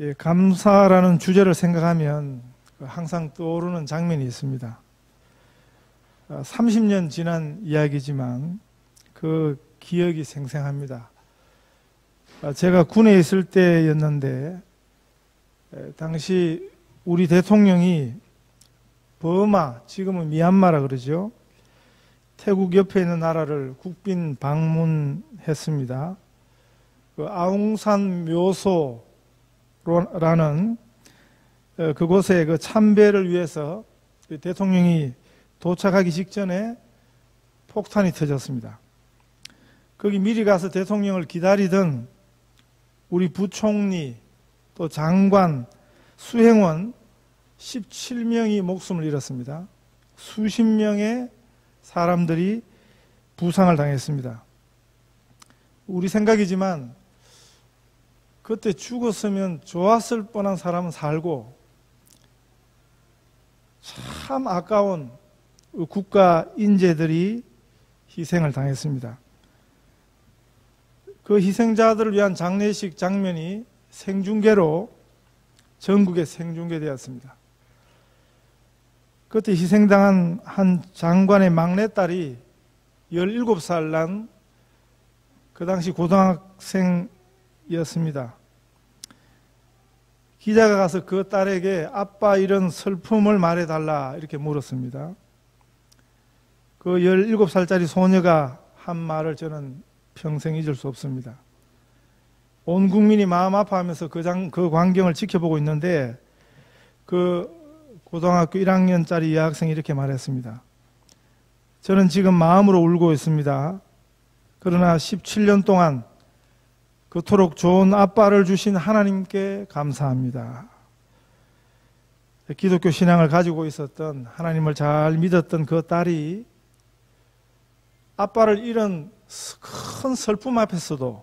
예, 감사라는 주제를 생각하면 항상 떠오르는 장면이 있습니다. 30년 아, 지난 이야기지만 그 기억이 생생합니다. 아, 제가 군에 있을 때였는데 당시 우리 대통령이 버마, 지금은 미얀마라 그러죠. 태국 옆에 있는 나라를 국빈 방문했습니다. 그 아웅산 묘소 라는 어, 그곳에 그 참배를 위해서 그 대통령이 도착하기 직전에 폭탄이 터졌습니다. 거기 미리 가서 대통령을 기다리던 우리 부총리 또 장관 수행원 17명이 목숨을 잃었습니다. 수십 명의 사람들이 부상을 당했습니다. 우리 생각이지만 그때 죽었으면 좋았을 뻔한 사람은 살고 참 아까운 국가 인재들이 희생을 당했습니다. 그 희생자들을 위한 장례식 장면이 생중계로 전국에 생중계되었습니다. 그때 희생당한 한 장관의 막내딸이 17살 난 그 당시 고등학생이었습니다. 기자가 가서 그 딸에게 아빠 이런 슬픔을 말해달라 이렇게 물었습니다. 그 17살짜리 소녀가 한 말을 저는 평생 잊을 수 없습니다. 온 국민이 마음 아파하면서 그, 장, 그 광경을 지켜보고 있는데 그 고등학교 1학년짜리 여학생이 이렇게 말했습니다. 저는 지금 마음으로 울고 있습니다. 그러나 17년 동안 그토록 좋은 아빠를 주신 하나님께 감사합니다. 기독교 신앙을 가지고 있었던 하나님을 잘 믿었던 그 딸이 아빠를 잃은 큰 슬픔 앞에서도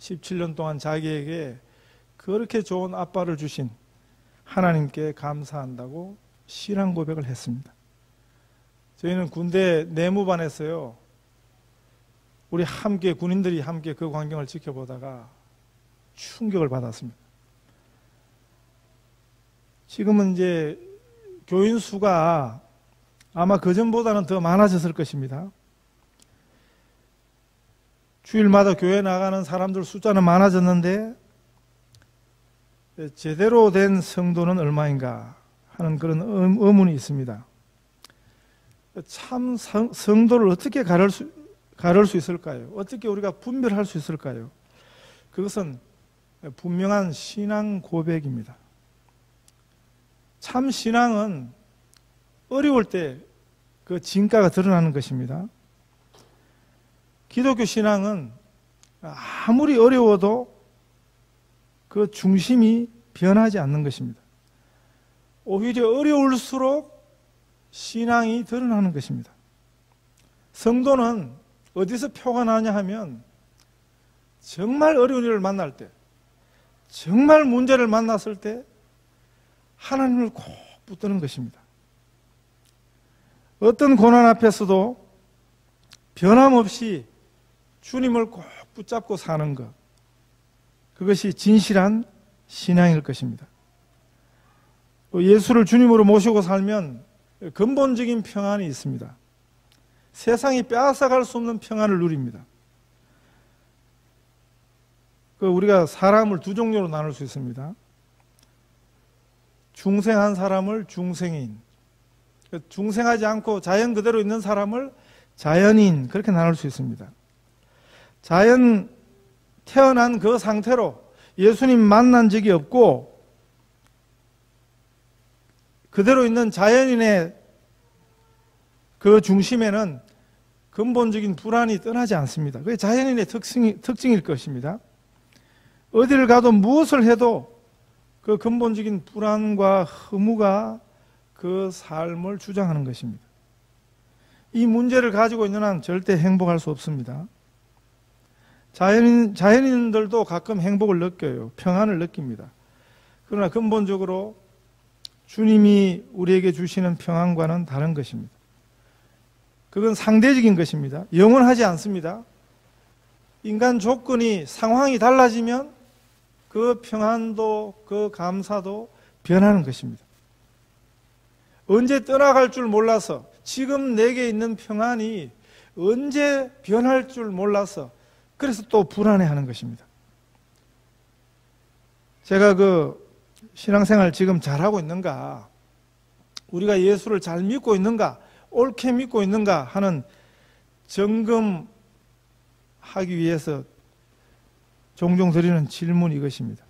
17년 동안 자기에게 그렇게 좋은 아빠를 주신 하나님께 감사한다고 신앙 고백을 했습니다. 저희는 군대 내무반에서요, 우리 함께, 군인들이 함께 그 광경을 지켜보다가 충격을 받았습니다. 지금은 이제 교인 수가 아마 그전보다는 더 많아졌을 것입니다. 주일마다 교회 나가는 사람들 숫자는 많아졌는데 제대로 된 성도는 얼마인가 하는 그런 의문이 있습니다. 참 성도를 어떻게 가를 수, 가를 수 있을까요? 어떻게 우리가 분별할 수 있을까요? 그것은 분명한 신앙 고백입니다. 참 신앙은 어려울 때 그 진가가 드러나는 것입니다. 기독교 신앙은 아무리 어려워도 그 중심이 변하지 않는 것입니다. 오히려 어려울수록 신앙이 드러나는 것입니다. 성도는 어디서 표가 나냐 하면 정말 어려운 일을 만날 때, 정말 문제를 만났을 때 하나님을 꼭 붙드는 것입니다. 어떤 고난 앞에서도 변함없이 주님을 꼭 붙잡고 사는 것. 그것이 진실한 신앙일 것입니다. 예수를 주님으로 모시고 살면 근본적인 평안이 있습니다. 세상이 빼앗아갈 수 없는 평안을 누립니다. 그 우리가 사람을 두 종류로 나눌 수 있습니다. 중생한 사람을 중생인, 그 중생하지 않고 자연 그대로 있는 사람을 자연인 그렇게 나눌 수 있습니다. 자연 태어난 그 상태로 예수님 만난 적이 없고 그대로 있는 자연인의 그 중심에는 근본적인 불안이 떠나지 않습니다. 그게 자연인의 특징이, 특징일 것입니다. 어디를 가도 무엇을 해도 그 근본적인 불안과 허무가 그 삶을 주장하는 것입니다. 이 문제를 가지고 있는 한 절대 행복할 수 없습니다. 자연인, 자연인들도 가끔 행복을 느껴요. 평안을 느낍니다. 그러나 근본적으로 주님이 우리에게 주시는 평안과는 다른 것입니다. 그건 상대적인 것입니다. 영원하지 않습니다. 인간 조건이, 상황이 달라지면 그 평안도, 그 감사도 변하는 것입니다. 언제 떠나갈 줄 몰라서 지금 내게 있는 평안이 언제 변할 줄 몰라서 그래서 또 불안해하는 것입니다. 제가 그 신앙생활 지금 잘하고 있는가, 우리가 예수를 잘 믿고 있는가, 옳게 믿고 있는가 하는 점검하기 위해서 종종 드리는 질문이 이것입니다.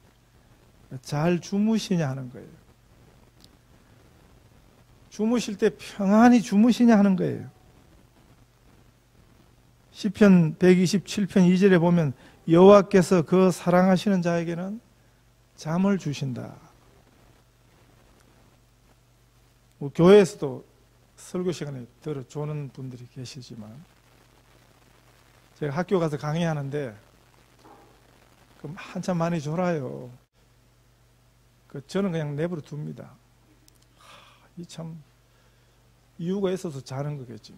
잘 주무시냐 하는 거예요. 주무실 때 평안히 주무시냐 하는 거예요. 시편 127편 2절에 보면 여호와께서 그 사랑하시는 자에게는 잠을 주신다. 뭐 교회에서도 설교 시간에 들어 조는 분들이 계시지만 제가 학교 가서 강의하는데 그럼 한참 많이 졸아요. 그 저는 그냥 내버려 둡니다. 이 참 이유가 있어서 자는 거겠지.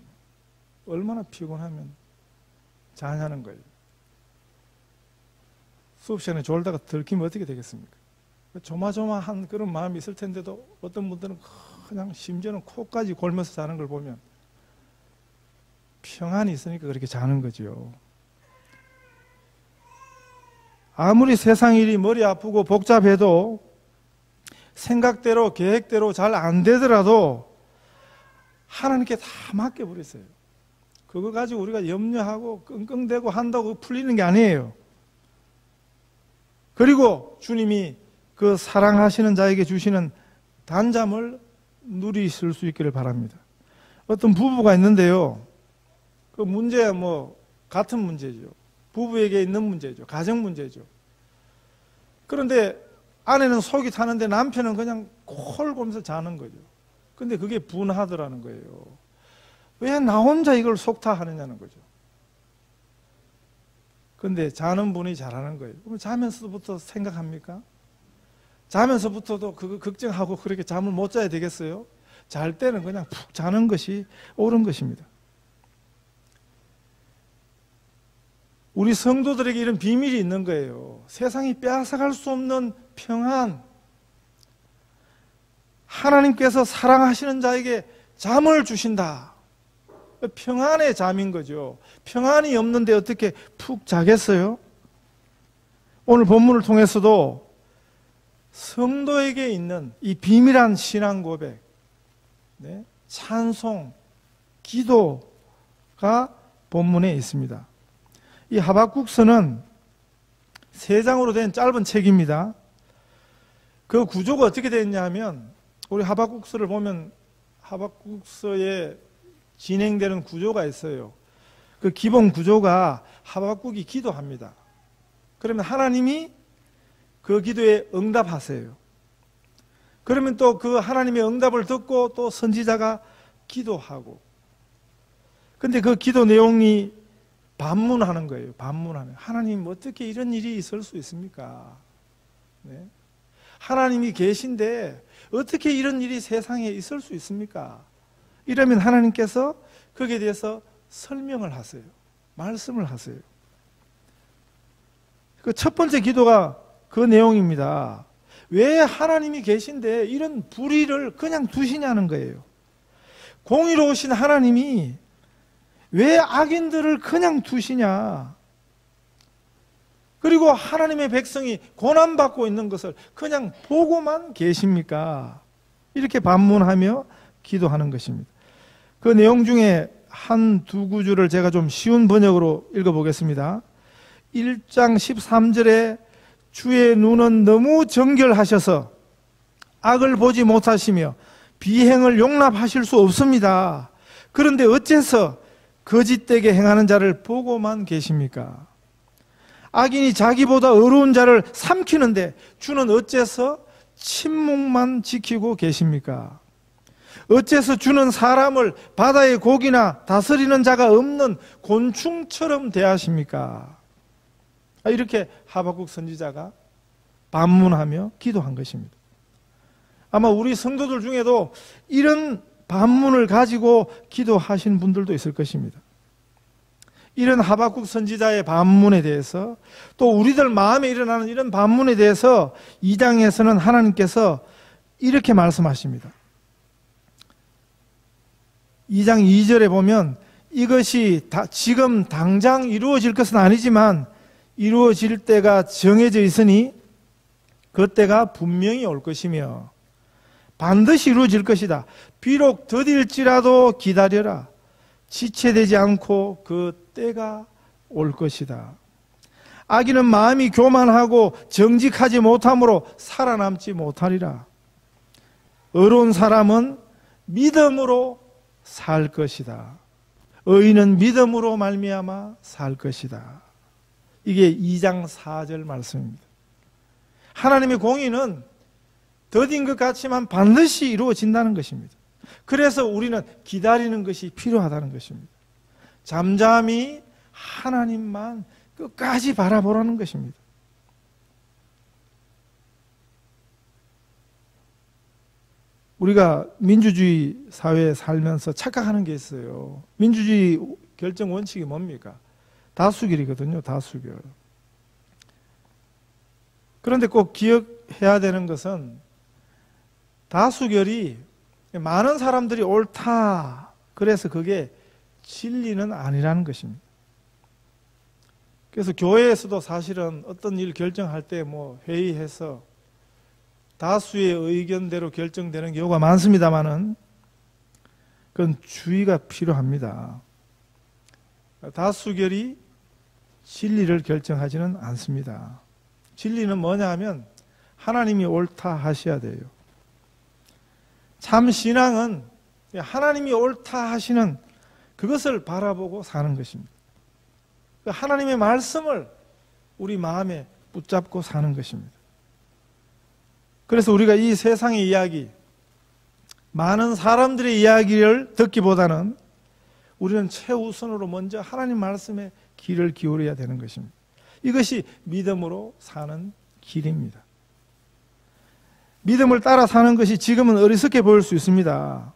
얼마나 피곤하면 자냐는 거예요. 수업 시간에 졸다가 들키면 어떻게 되겠습니까? 조마조마한 그런 마음이 있을 텐데도 어떤 분들은 그냥 심지어는 코까지 골면서 자는 걸 보면 평안이 있으니까 그렇게 자는 거죠. 아무리 세상 일이 머리 아프고 복잡해도 생각대로 계획대로 잘 안 되더라도 하나님께 다 맡겨버렸어요. 그거 가지고 우리가 염려하고 끙끙대고 한다고 풀리는 게 아니에요. 그리고 주님이 그 사랑하시는 자에게 주시는 단잠을 누리실 수 있기를 바랍니다. 어떤 부부가 있는데요. 그 문제야 뭐 같은 문제죠. 부부에게 있는 문제죠. 가정 문제죠. 그런데 아내는 속이 타는데 남편은 그냥 콜 골면서 자는 거죠. 근데 그게 분하더라는 거예요. 왜 나 혼자 이걸 속타하느냐는 거죠. 근데 자는 분이 잘하는 거예요. 그럼 자면서부터 생각합니까? 자면서부터도 그거 걱정하고 그렇게 잠을 못 자야 되겠어요? 잘 때는 그냥 푹 자는 것이 옳은 것입니다. 우리 성도들에게 이런 비밀이 있는 거예요. 세상이 빼앗아갈 수 없는 평안. 하나님께서 사랑하시는 자에게 잠을 주신다. 평안의 잠인 거죠. 평안이 없는데 어떻게 푹 자겠어요? 오늘 본문을 통해서도 성도에게 있는 이 비밀한 신앙 고백, 네? 찬송, 기도가 본문에 있습니다. 이 하박국서는 세 장으로 된 짧은 책입니다. 그 구조가 어떻게 되었냐 하면 우리 하박국서를 보면 하박국서의 진행되는 구조가 있어요. 그 기본 구조가 하박국이 기도합니다. 그러면 하나님이 그 기도에 응답하세요. 그러면 또 그 하나님의 응답을 듣고 또 선지자가 기도하고. 근데 그 기도 내용이 반문하는 거예요. 반문하는. 하나님 어떻게 이런 일이 있을 수 있습니까? 네? 하나님이 계신데 어떻게 이런 일이 세상에 있을 수 있습니까? 이러면 하나님께서 거기에 대해서 설명을 하세요. 말씀을 하세요. 그 첫 번째 기도가 그 내용입니다. 왜 하나님이 계신데 이런 불의를 그냥 두시냐는 거예요. 공의로우신 하나님이 왜 악인들을 그냥 두시냐? 그리고 하나님의 백성이 고난받고 있는 것을 그냥 보고만 계십니까? 이렇게 반문하며 기도하는 것입니다. 그 내용 중에 한 두 구절을 제가 좀 쉬운 번역으로 읽어보겠습니다. 1장 13절에 주의 눈은 너무 정결하셔서 악을 보지 못하시며 비행을 용납하실 수 없습니다. 그런데 어째서 거짓되게 행하는 자를 보고만 계십니까? 악인이 자기보다 어려운 자를 삼키는데 주는 어째서 침묵만 지키고 계십니까? 어째서 주는 사람을 바다의 고기나 다스리는 자가 없는 곤충처럼 대하십니까? 아, 이렇게 하박국 선지자가 반문하며 기도한 것입니다. 아마 우리 성도들 중에도 이런 반문을 가지고 기도하신 분들도 있을 것입니다. 이런 하박국 선지자의 반문에 대해서 또 우리들 마음에 일어나는 이런 반문에 대해서 이 장에서는 하나님께서 이렇게 말씀하십니다. 2장 2절에 보면 이것이 다 지금 당장 이루어질 것은 아니지만 이루어질 때가 정해져 있으니 그 때가 분명히 올 것이며 반드시 이루어질 것이다. 비록 더딜지라도 기다려라. 지체되지 않고 그 때가 올 것이다. 아기는 마음이 교만하고 정직하지 못함으로 살아남지 못하리라. 의로운 사람은 믿음으로 살 것이다. 의인은 믿음으로 말미암아 살 것이다. 이게 2장 4절 말씀입니다. 하나님의 공의는 더딘 것 같지만 반드시 이루어진다는 것입니다. 그래서 우리는 기다리는 것이 필요하다는 것입니다. 잠잠히 하나님만 끝까지 바라보라는 것입니다. 우리가 민주주의 사회에 살면서 착각하는 게 있어요. 민주주의 결정 원칙이 뭡니까? 다수결이거든요. 다수결. 그런데 꼭 기억해야 되는 것은 다수결이 많은 사람들이 옳다. 그래서 그게 진리는 아니라는 것입니다. 그래서 교회에서도 사실은 어떤 일 결정할 때 뭐 회의해서 다수의 의견대로 결정되는 경우가 많습니다만은 그건 주의가 필요합니다. 다수결이 진리를 결정하지는 않습니다. 진리는 뭐냐 하면 하나님이 옳다 하셔야 돼요. 참 신앙은 하나님이 옳다 하시는 그것을 바라보고 사는 것입니다. 그 하나님의 말씀을 우리 마음에 붙잡고 사는 것입니다. 그래서 우리가 이 세상의 이야기, 많은 사람들의 이야기를 듣기보다는 우리는 최우선으로 먼저 하나님 말씀에 귀를 기울여야 되는 것입니다. 이것이 믿음으로 사는 길입니다. 믿음을 따라 사는 것이 지금은 어리석게 보일 수 있습니다.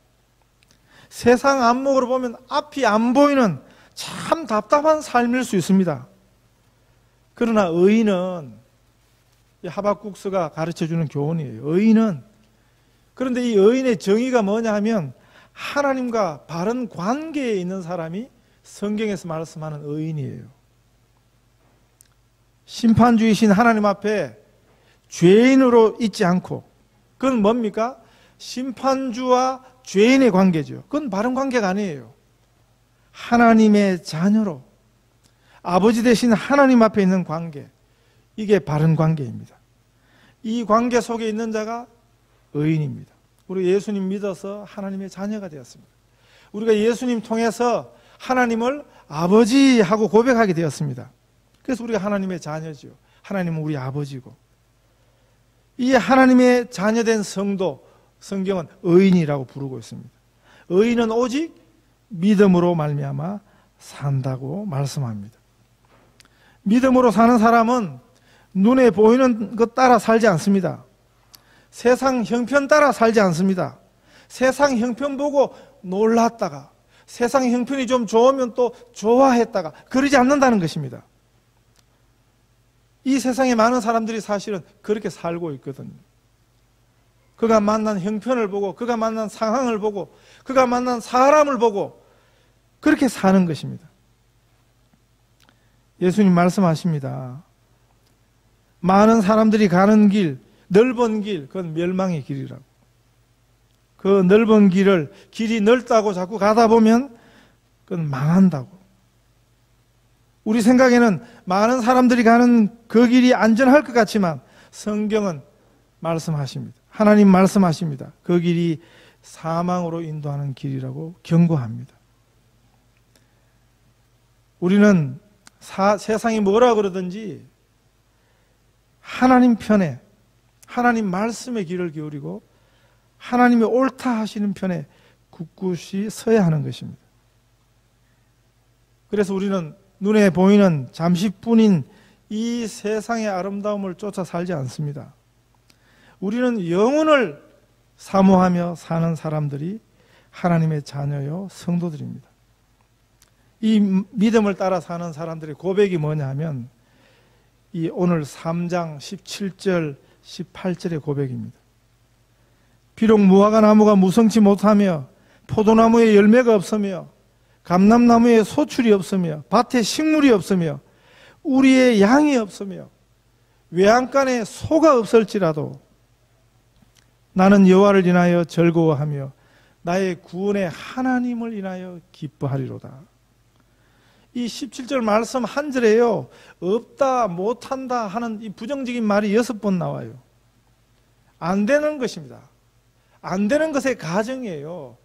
세상 안목으로 보면 앞이 안 보이는 참 답답한 삶일 수 있습니다. 그러나 의인은 하박국서가 가르쳐 주는 교훈이에요. 의인은 그런데 이 의인의 정의가 뭐냐 하면 하나님과 바른 관계에 있는 사람이 성경에서 말씀하는 의인이에요. 심판주이신 하나님 앞에 죄인으로 있지 않고 그건 뭡니까? 심판주와 죄인의 관계죠. 그건 바른 관계가 아니에요. 하나님의 자녀로 아버지 대신 하나님 앞에 있는 관계. 이게 바른 관계입니다. 이 관계 속에 있는 자가 의인입니다. 우리 예수님 믿어서 하나님의 자녀가 되었습니다. 우리가 예수님 통해서 하나님을 아버지 하고 고백하게 되었습니다. 그래서 우리가 하나님의 자녀죠. 하나님은 우리 아버지고. 이 하나님의 자녀된 성도, 성경은 의인이라고 부르고 있습니다. 의인은 오직 믿음으로 말미암아 산다고 말씀합니다. 믿음으로 사는 사람은 눈에 보이는 것 따라 살지 않습니다. 세상 형편 따라 살지 않습니다. 세상 형편 보고 놀랐다가 세상 형편이 좀 좋으면 또 좋아했다가 그러지 않는다는 것입니다. 이 세상에 많은 사람들이 사실은 그렇게 살고 있거든요. 그가 만난 형편을 보고, 그가 만난 상황을 보고, 그가 만난 사람을 보고, 그렇게 사는 것입니다. 예수님 말씀하십니다. 많은 사람들이 가는 길, 넓은 길, 그건 멸망의 길이라고. 그 넓은 길을 길이 넓다고 자꾸 가다 보면 그건 망한다고. 우리 생각에는 많은 사람들이 가는 그 길이 안전할 것 같지만 성경은 말씀하십니다. 하나님 말씀하십니다. 그 길이 사망으로 인도하는 길이라고 경고합니다. 우리는 사, 세상이 뭐라 그러든지 하나님 편에 하나님 말씀의 길을 기울이고 하나님이 옳다 하시는 편에 굳굳이 서야 하는 것입니다. 그래서 우리는 눈에 보이는 잠시뿐인 이 세상의 아름다움을 쫓아 살지 않습니다. 우리는 영혼을 사모하며 사는 사람들이 하나님의 자녀요 성도들입니다. 이 믿음을 따라 사는 사람들의 고백이 뭐냐 하면 이 오늘 3장 17절 18절의 고백입니다. 비록 무화과 나무가 무성치 못하며 포도나무에 열매가 없으며 감람나무에 소출이 없으며 밭에 식물이 없으며 우리의 양이 없으며 외양간에 소가 없을지라도 나는 여호와를 인하여 즐거워하며 나의 구원의 하나님을 인하여 기뻐하리로다. 이 17절 말씀 한 절에요. 없다, 못한다 하는 이 부정적인 말이 여섯 번 나와요. 안 되는 것입니다. 안 되는 것의 가정이에요.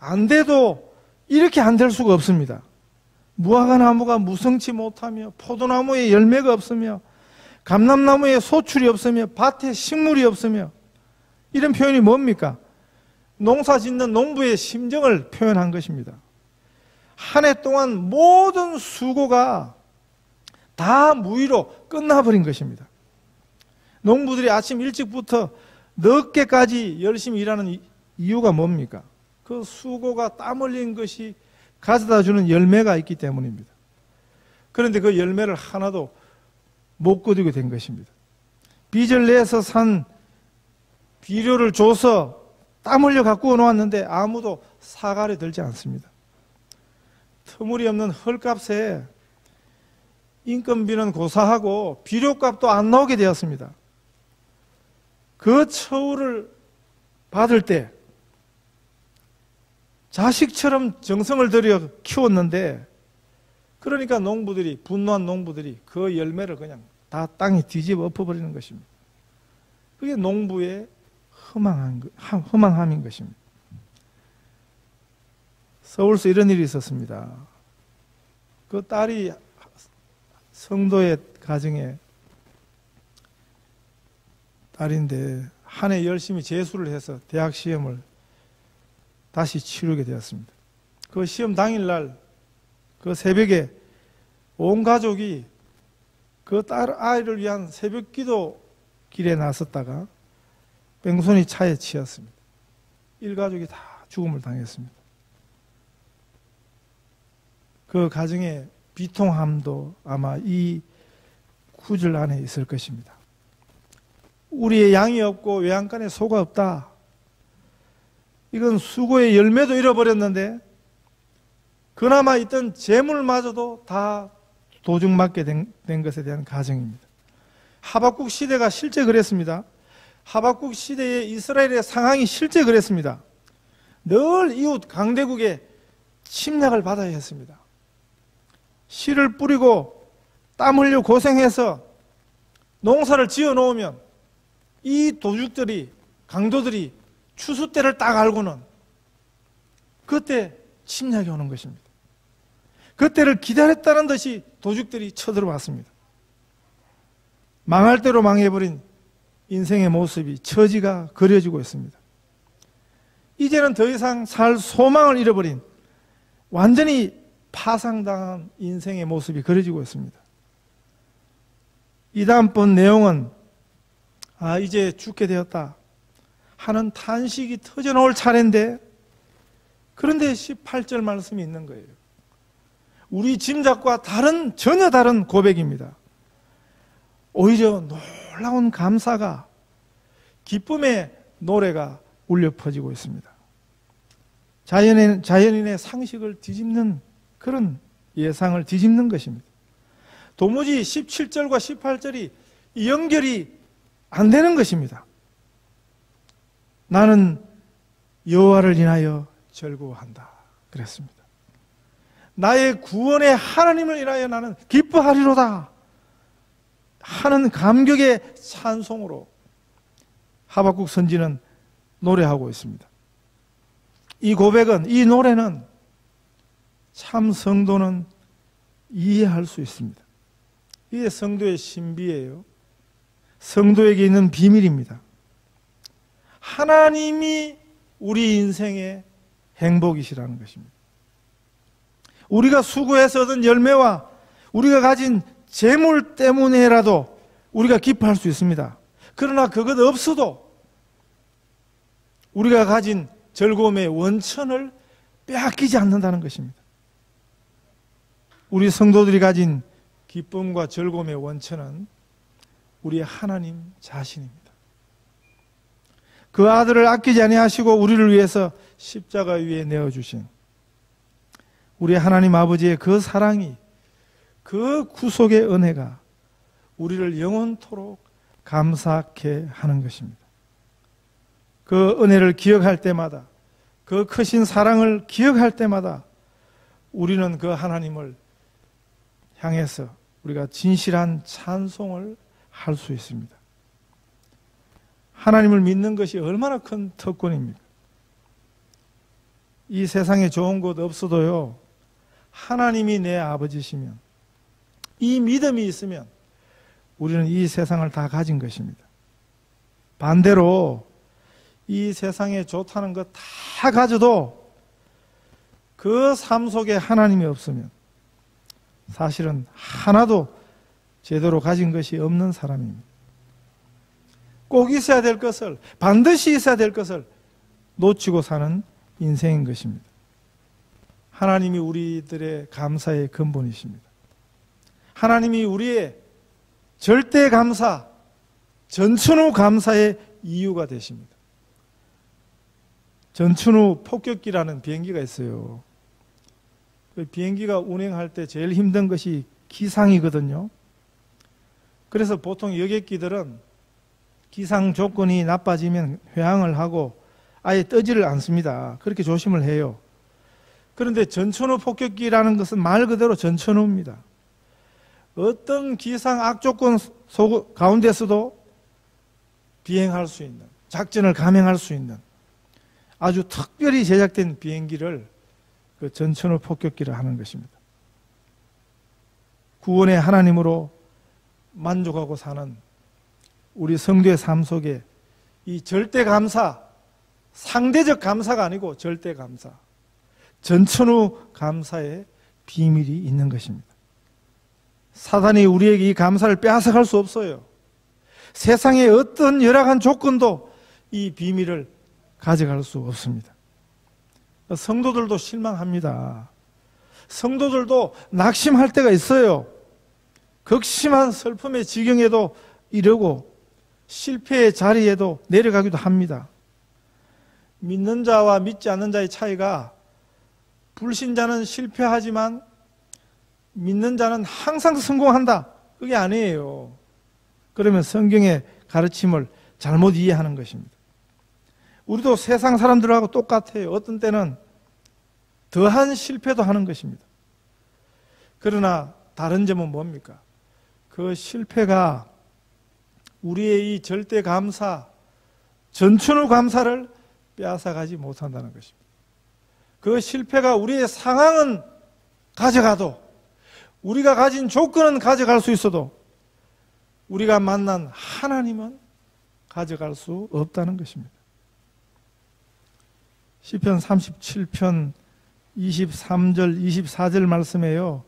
안 돼도 이렇게 안 될 수가 없습니다. 무화과 나무가 무성치 못하며 포도나무에 열매가 없으며 감람나무에 소출이 없으며 밭에 식물이 없으며 이런 표현이 뭡니까? 농사 짓는 농부의 심정을 표현한 것입니다. 한 해 동안 모든 수고가 다 무의로 끝나버린 것입니다. 농부들이 아침 일찍부터 늦게까지 열심히 일하는 이유가 뭡니까? 그 수고가 땀 흘린 것이 가져다 주는 열매가 있기 때문입니다. 그런데 그 열매를 하나도 못 거두게 된 것입니다. 빚을 내서 산 비료를 줘서 땀 흘려 갖고 놓았는데 아무도 사과를 들지 않습니다. 터무니없는 헐값에 인건비는 고사하고 비료값도 안 나오게 되었습니다. 그 처우를 받을 때 자식처럼 정성을 들여 키웠는데 그러니까 농부들이 분노한 농부들이 그 열매를 그냥 다 땅에 뒤집어 엎어버리는 것입니다. 그게 농부의 허망한 허망함인 것입니다. 서울서 이런 일이 있었습니다. 그 딸이 성도의 가정에 딸인데 한 해 열심히 재수를 해서 대학 시험을 다시 치르게 되었습니다. 그 시험 당일날 그 새벽에 온 가족이 그 딸 아이를 위한 새벽 기도 길에 나섰다가 뺑소니 차에 치였습니다. 일가족이 다 죽음을 당했습니다. 그 가정의 비통함도 아마 이 구절 안에 있을 것입니다. 우리의 양이 없고 외양간에 소가 없다. 이건 수고의 열매도 잃어버렸는데 그나마 있던 재물마저도 다 도중 맞게 된, 된 것에 대한 가정입니다. 하박국 시대가 실제 그랬습니다. 하박국 시대의 이스라엘의 상황이 실제 그랬습니다. 늘 이웃 강대국의 침략을 받아야 했습니다. 씨를 뿌리고 땀 흘려 고생해서 농사를 지어 놓으면 이 도둑들이 강도들이 추수 때를 딱 알고는 그때 침략이 오는 것입니다. 그때를 기다렸다는 듯이 도둑들이 쳐들어왔습니다. 망할 대로 망해버린 인생의 모습이 처지가 그려지고 있습니다. 이제는 더 이상 살 소망을 잃어버린 완전히 파상당한 인생의 모습이 그려지고 있습니다. 이 다음번 내용은 아 이제 죽게 되었다 하는 탄식이 터져 나올 차례인데 그런데 18절 말씀이 있는 거예요. 우리 짐작과 다른 전혀 다른 고백입니다. 오히려 놀라운 감사가 기쁨의 노래가 울려 퍼지고 있습니다. 자연인, 자연인의 상식을 뒤집는 그런 예상을 뒤집는 것입니다. 도무지 17절과 18절이 연결이 안 되는 것입니다. 나는 여호와를 인하여 즐거워한다. 그랬습니다. 나의 구원의 하나님을 인하여 나는 기뻐하리로다. 하는 감격의 찬송으로 하박국 선지는 노래하고 있습니다. 이 고백은, 이 노래는 참 성도는 이해할 수 있습니다. 이게 성도의 신비예요. 성도에게 있는 비밀입니다. 하나님이 우리 인생의 행복이시라는 것입니다. 우리가 수고해서 얻은 열매와 우리가 가진 재물 때문에라도 우리가 기뻐할 수 있습니다. 그러나 그것 없어도 우리가 가진 즐거움의 원천을 빼앗기지 않는다는 것입니다. 우리 성도들이 가진 기쁨과 즐거움의 원천은 우리의 하나님 자신입니다. 그 아들을 아끼지 아니하시고 우리를 위해서 십자가 위에 내어 주신 우리 하나님 아버지의 그 사랑이 그 구속의 은혜가 우리를 영원토록 감사케 하는 것입니다. 그 은혜를 기억할 때마다 그 크신 사랑을 기억할 때마다 우리는 그 하나님을 향해서 우리가 진실한 찬송을 할 수 있습니다. 하나님을 믿는 것이 얼마나 큰 특권입니까? 이 세상에 좋은 곳 없어도요, 하나님이 내 아버지시면, 이 믿음이 있으면, 우리는 이 세상을 다 가진 것입니다. 반대로, 이 세상에 좋다는 것 다 가져도, 그 삶 속에 하나님이 없으면, 사실은 하나도 제대로 가진 것이 없는 사람입니다. 꼭 있어야 될 것을, 반드시 있어야 될 것을 놓치고 사는 인생인 것입니다. 하나님이 우리들의 감사의 근본이십니다. 하나님이 우리의 절대 감사, 전천후 감사의 이유가 되십니다. 전천후 폭격기라는 비행기가 있어요. 그 비행기가 운행할 때 제일 힘든 것이 기상이거든요. 그래서 보통 여객기들은 기상 조건이 나빠지면 회항을 하고 아예 떠지를 않습니다. 그렇게 조심을 해요. 그런데 전천후 폭격기라는 것은 말 그대로 전천후입니다. 어떤 기상 악조건 속 가운데서도 비행할 수 있는, 작전을 감행할 수 있는 아주 특별히 제작된 비행기를 그 전천후 폭격기를 하는 것입니다. 구원의 하나님으로 만족하고 사는 우리 성도의 삶 속에 이 절대 감사, 상대적 감사가 아니고 절대 감사, 전천후 감사의 비밀이 있는 것입니다. 사단이 우리에게 이 감사를 빼앗아갈 수 없어요. 세상의 어떤 열악한 조건도 이 비밀을 가져갈 수 없습니다. 성도들도 실망합니다. 성도들도 낙심할 때가 있어요. 극심한 슬픔의 지경에도 이르고 실패의 자리에도 내려가기도 합니다. 믿는 자와 믿지 않는 자의 차이가 불신자는 실패하지만 믿는 자는 항상 성공한다. 그게 아니에요. 그러면 성경의 가르침을 잘못 이해하는 것입니다. 우리도 세상 사람들하고 똑같아요. 어떤 때는 더한 실패도 하는 것입니다. 그러나 다른 점은 뭡니까? 그 실패가 우리의 이 절대 감사, 전천후 감사를 빼앗아가지 못한다는 것입니다. 그 실패가 우리의 상황은 가져가도, 우리가 가진 조건은 가져갈 수 있어도, 우리가 만난 하나님은 가져갈 수 없다는 것입니다. 시편 37편 23절 24절 말씀에요.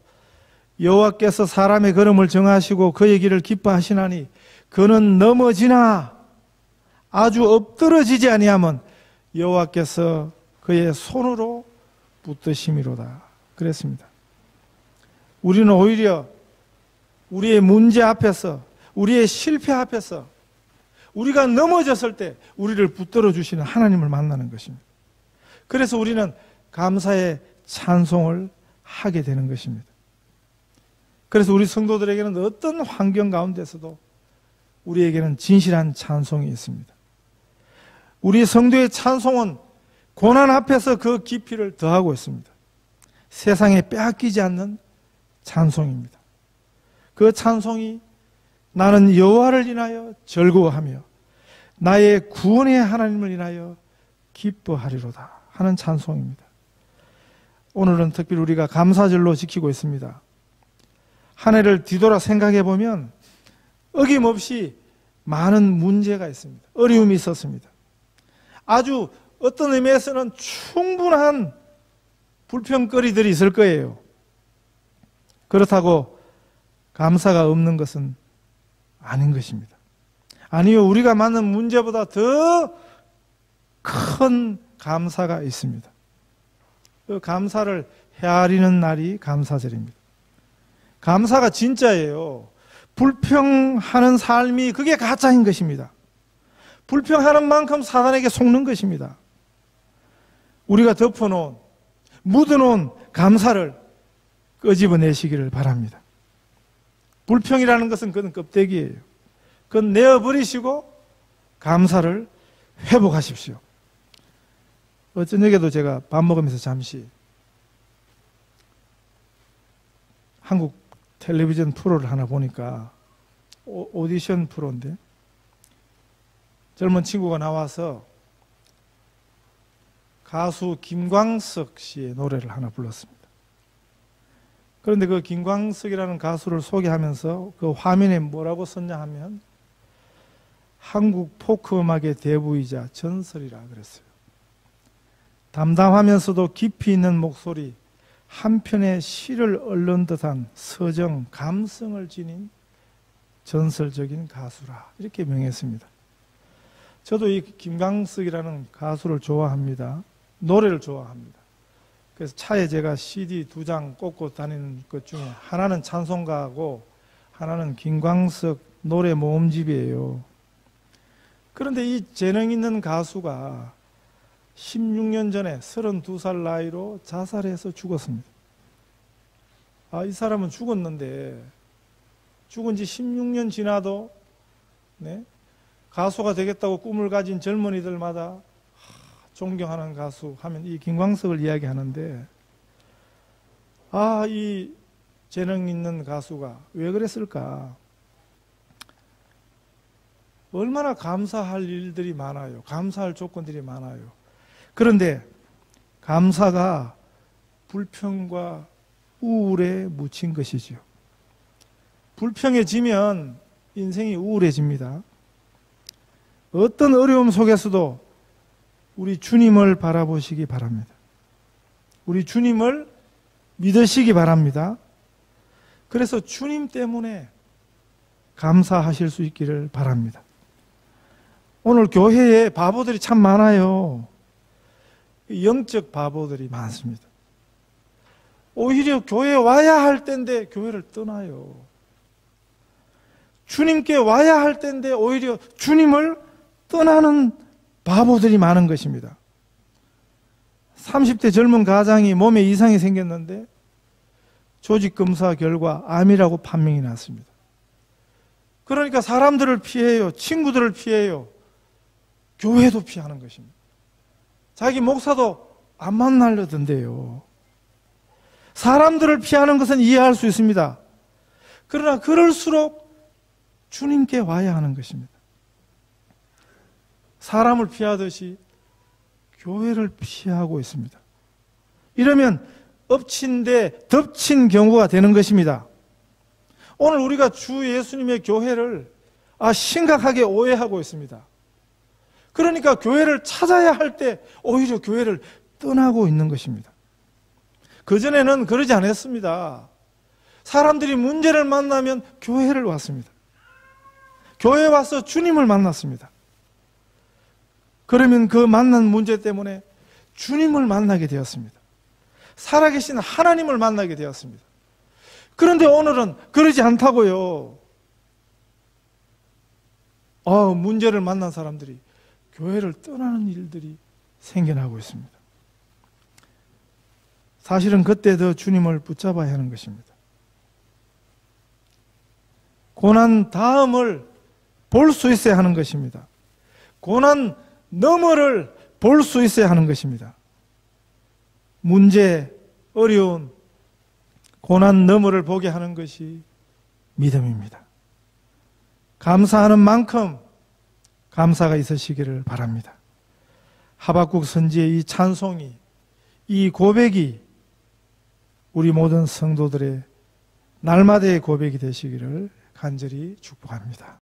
여호와께서 사람의 걸음을 정하시고 그의 길을 기뻐하시나니 그는 넘어지나 아주 엎드러지지 아니하면 여호와께서 그의 손으로 붙드심이로다. 그랬습니다. 우리는 오히려 우리의 문제 앞에서 우리의 실패 앞에서 우리가 넘어졌을 때 우리를 붙들어 주시는 하나님을 만나는 것입니다. 그래서 우리는 감사의 찬송을 하게 되는 것입니다. 그래서 우리 성도들에게는 어떤 환경 가운데서도 우리에게는 진실한 찬송이 있습니다. 우리 성도의 찬송은 고난 앞에서 그 깊이를 더하고 있습니다. 세상에 빼앗기지 않는 찬송입니다. 그 찬송이 나는 여호와를 인하여 즐거워하며 나의 구원의 하나님을 인하여 기뻐하리로다. 하는 찬송입니다. 오늘은 특별히 우리가 감사절로 지키고 있습니다. 한 해를 뒤돌아 생각해 보면 어김없이 많은 문제가 있습니다. 어려움이 있었습니다. 아주 어떤 의미에서는 충분한 불평거리들이 있을 거예요. 그렇다고 감사가 없는 것은 아닌 것입니다. 아니요, 우리가 만난 문제보다 더 큰 감사가 있습니다. 그 감사를 헤아리는 날이 감사절입니다. 감사가 진짜예요. 불평하는 삶이 그게 가짜인 것입니다. 불평하는 만큼 사단에게 속는 것입니다. 우리가 덮어놓은, 묻어놓은 감사를 끄집어내시기를 바랍니다. 불평이라는 것은 그건 껍데기예요. 그건 내어버리시고 감사를 회복하십시오. 어저녁에도 제가 밥 먹으면서 잠시 한국 텔레비전 프로를 하나 보니까 오, 디션 프로인데 젊은 친구가 나와서 가수 김광석 씨의 노래를 하나 불렀습니다. 그런데 그 김광석이라는 가수를 소개하면서 그 화면에 뭐라고 썼냐 하면 한국 포크 음악의 대부이자 전설이라 그랬어요. 담담하면서도 깊이 있는 목소리, 한편의 시를 얻는 듯한 서정, 감성을 지닌 전설적인 가수라 이렇게 명했습니다. 저도 이 김광석이라는 가수를 좋아합니다. 노래를 좋아합니다. 그래서 차에 제가 CD 두 장 꽂고 다니는 것 중에 하나는 찬송가고 하나는 김광석 노래 모음집이에요. 그런데 이 재능 있는 가수가 16년 전에 32살 나이로 자살해서 죽었습니다. 아, 이 사람은 죽었는데 죽은 지 16년 지나도 네? 가수가 되겠다고 꿈을 가진 젊은이들마다 존경하는 가수 하면 이 김광석을 이야기하는데 아, 이 재능 있는 가수가 왜 그랬을까? 얼마나 감사할 일들이 많아요. 감사할 조건들이 많아요. 그런데 감사가 불평과 우울에 묻힌 것이지요. 불평해지면 인생이 우울해집니다. 어떤 어려움 속에서도 우리 주님을 바라보시기 바랍니다. 우리 주님을 믿으시기 바랍니다. 그래서 주님 때문에 감사하실 수 있기를 바랍니다. 오늘 교회에 바보들이 참 많아요. 영적 바보들이 많습니다. 오히려 교회에 와야 할 때인데 교회를 떠나요. 주님께 와야 할 때인데 오히려 주님을 떠나는 바보들이 많은 것입니다. 30대 젊은 가장이 몸에 이상이 생겼는데 조직 검사 결과 암이라고 판명이 났습니다. 그러니까 사람들을 피해요. 친구들을 피해요. 교회도 피하는 것입니다. 자기 목사도 안 만나려던데요. 사람들을 피하는 것은 이해할 수 있습니다. 그러나 그럴수록 주님께 와야 하는 것입니다. 사람을 피하듯이 교회를 피하고 있습니다. 이러면 엎친 데 덮친 경우가 되는 것입니다. 오늘 우리가 주 예수님의 교회를 아, 심각하게 오해하고 있습니다. 그러니까 교회를 찾아야 할 때 오히려 교회를 떠나고 있는 것입니다. 그전에는 그러지 않았습니다. 사람들이 문제를 만나면 교회를 왔습니다. 교회에 와서 주님을 만났습니다. 그러면 그 만난 문제 때문에 주님을 만나게 되었습니다. 살아계신 하나님을 만나게 되었습니다. 그런데 오늘은 그러지 않다고요. 어, 문제를 만난 사람들이 교회를 떠나는 일들이 생겨나고 있습니다. 사실은 그때 더 주님을 붙잡아야 하는 것입니다. 고난 다음을 볼 수 있어야 하는 것입니다. 고난 너머를 볼 수 있어야 하는 것입니다. 문제, 어려운, 고난 너머를 보게 하는 것이 믿음입니다. 감사하는 만큼 감사가 있으시기를 바랍니다. 하박국 선지의 이 찬송이, 이 고백이 우리 모든 성도들의 날마다의 고백이 되시기를 간절히 축복합니다.